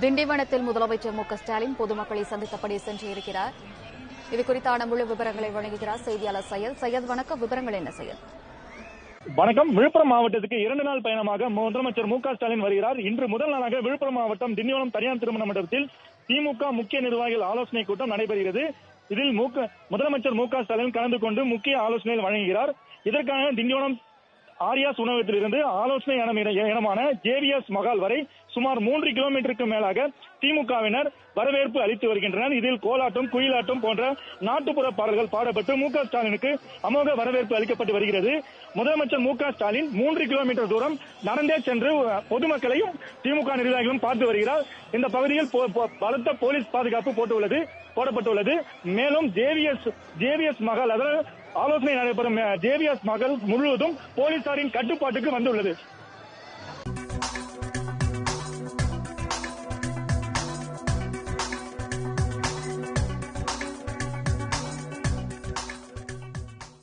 திண்டிவனத்தில் முதலமைச்சர் மு ஸ்டாலின் பொதுமக்களை சந்தித்தபடி சென்றிருக்கிறார். இருக்கிறார் முழு விவரங்களை வழங்குகிறார் செய்தியாளர் சையத். சையத் வணக்கம். விவரங்கள் என்ன சையத்? வணக்கம். விழுப்புரம் மாவட்டத்துக்கு இரண்டு நாள் பயணமாக முதலமைச்சர் மு ஸ்டாலின் வருகிறார். இன்று முதல் நாளாக விழுப்புரம் மாவட்டம் திண்டிவனம் தனியார் திருமண மண்டபத்தில் திமுக முக்கிய நிர்வாகிகள் ஆலோசனை கூட்டம் நடைபெறுகிறது. இதில் முதலமைச்சர் மு ஸ்டாலின் கலந்து கொண்டு முக்கிய ஆலோசனைகள் வழங்குகிறார். இதற்காக திண்டிவனம் ஆரியாஸ் உணவகத்திலிருந்து ஆலோசனை இடம் இடமான ஜேவிஎஸ் மகால் வரை சுமார் மூன்று கிலோமீட்டருக்கு மேலாக திமுகவினர் வரவேற்பு அளித்து வருகின்றனர். இதில் கோலாட்டம் குயிலாட்டம் போன்ற நாட்டுப்புற பாடல்கள் பாடப்பட்டு மு க ஸ்டாலினுக்கு அமோக வரவேற்பு அளிக்கப்பட்டு வருகிறது. முதலமைச்சர் மு க ஸ்டாலின் மூன்று கிலோமீட்டர் தூரம் நடந்தே சென்று பொதுமக்களையும் திமுக நிர்வாகிகளும் பார்த்து வருகிறார். இந்த பகுதியில் போ- பலத்த போலீஸ் பாதுகாப்பு போட்டுள்ளது போடப்பட்டுள்ளது. மேலும் ஜேவிஎஸ் ஜேவிஎஸ் மகள் அதாவது ஆலோசனை நடைபெறும் தேவியாஸ் மகள் முழுவதும் போலீசாரின் கட்டுப்பாட்டுக்கு வந்துள்ளது.